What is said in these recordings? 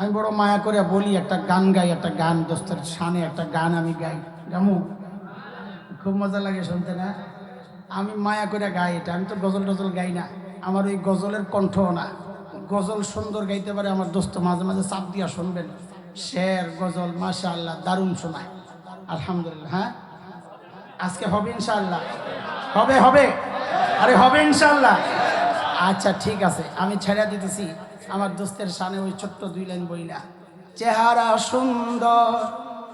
আমি বড় মায়া করে বলি, একটা গান গাই, একটা গান, দোস্তের শানে একটা গান আমি গাই। জামু খুব মজা লাগে শুনতে, না? আমি মায়া করে গাই এটা, আমি তো গজল টজল গাই না। আমার ওই গজলের কণ্ঠ না। গজল সুন্দর গাইতে পারে আমার দোস্ত, মাঝে মাঝে চাপ দিয়া শুনবেন। শের গজল মাশা আল্লাহ দারুণ শোনায়। আলহামদুলিল্লাহ হ্যাঁ? আজকে হবে ইনশাআল্লাহ। হবে হবে। আরে হবে ইনশাআল্লাহ। আচ্ছা ঠিক আছে, আমি ছেড়ে দিতেছি। আমার দোস্তের সামনে ওই ছোট্ট দুই লাইন বইলা, চেহারা সুন্দর,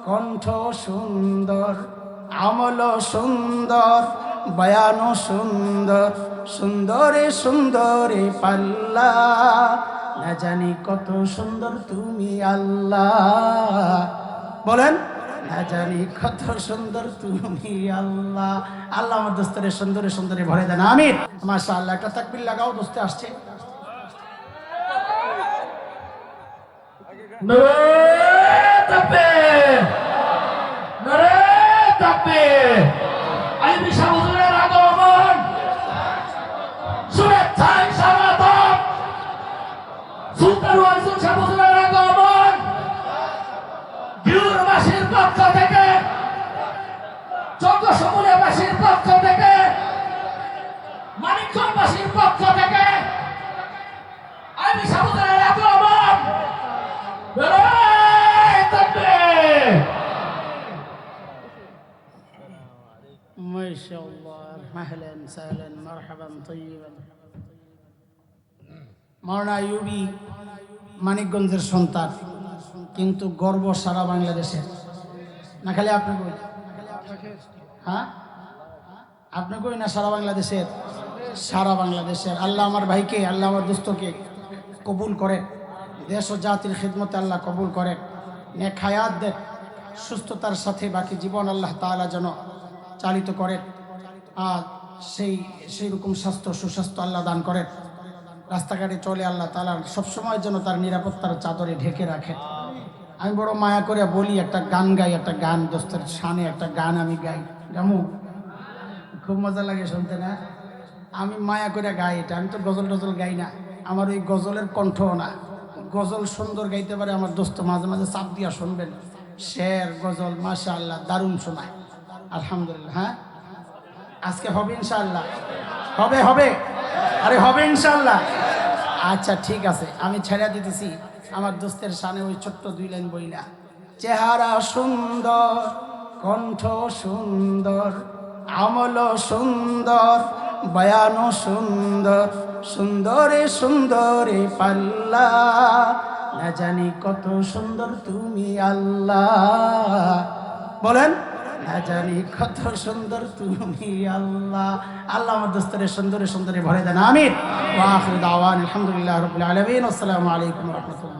কণ্ঠ সুন্দর, আমল সুন্দর বয়ানও সুন্দর, সুন্দরে সুন্দরে পাল্লা, না জানি কত সুন্দর তুমি আল্লাহ। বলেন, না জানি কত সুন্দর তুমি আল্লাহ। আল্লাহ আমার দোস্তরে সুন্দরে সুন্দরে ভরে দেন আমি মাশা আল্লাহ একটা তাকবির লাগাও, দোস্তে, আসছে। শুভেচ্ছায় স্বাগতম সুলতান ওয়াইজুল সামুদ্রের মাশাআল্লাহ, মাহলান, সাহলান, মারহাবান তৈবান মাওলানা আইয়ুবী মানিকগঞ্জের সন্তান, কিন্তু গর্ব সারা বাংলাদেশের। না, খালি আপনি কই হ্যাঁ? আপনি কই না, সারা বাংলাদেশের? সারা বাংলাদেশের। আল্লাহ আমার ভাইকে, আল্লাহ আমার দোস্তকে কবুল করে। দেশ ও জাতির খিদমতে আল্লাহ কবুল করে। নেক হায়াত দেন সুস্থতার সাথে বাকি জীবন আল্লাহ তাআলা যেন চালিত আর সেই সেই রকম স্বাস্থ্য, সুস্বাস্থ্য আল্লাহ দান করেন রাস্তাঘাটে চলে আল্লাহ তালা সবসময় যেন তার নিরাপত্তার চাদরে ঢেকে রাখে। আমি বড় মায়া করে বলি, একটা গান গাই, একটা গান, দোস্তের শানে একটা গান আমি গাই। গামু, খুব মজা লাগে শুনতে, না? আমি মায়া করে গাই এটা। আমি তো গজল টজল গাই না। আমার ওই গজলের কণ্ঠ না। গজল সুন্দর গাইতে পারে আমার দোস্ত মাঝে মাঝে চাপ দিয়া শুনবেন। শের গজল মাশা আল্লাহ দারুণ শোনায়। আলহামদুলিল্লাহ হ্যাঁ? আজকে হবে ইনশাল্লাহ হবে হবে। আরে হবে ইনশাল্লাহ আচ্ছা ঠিক আছে। আমি ছেড়ে দিতেছি। আমার দোস্তের সামনে ওই ছোট্ট দুই লাইন বইলা। চেহারা সুন্দর, কণ্ঠ সুন্দর, আমল সুন্দর বয়ানও সুন্দর, সুন্দরে সুন্দরে পাল্লা। না জানি কত সুন্দর তুমি আল্লাহ। বলেন। না জানি, কত সুন্দর তুমি, আল্লাহ। আল্লাহ আমার দোস্তরে সুন্দরে সুন্দরে ভরে দেন দাওয়ান, আলহামদুলিল্লাহ আসসালামু আলাইকুম রাহমাতুল্লাহ।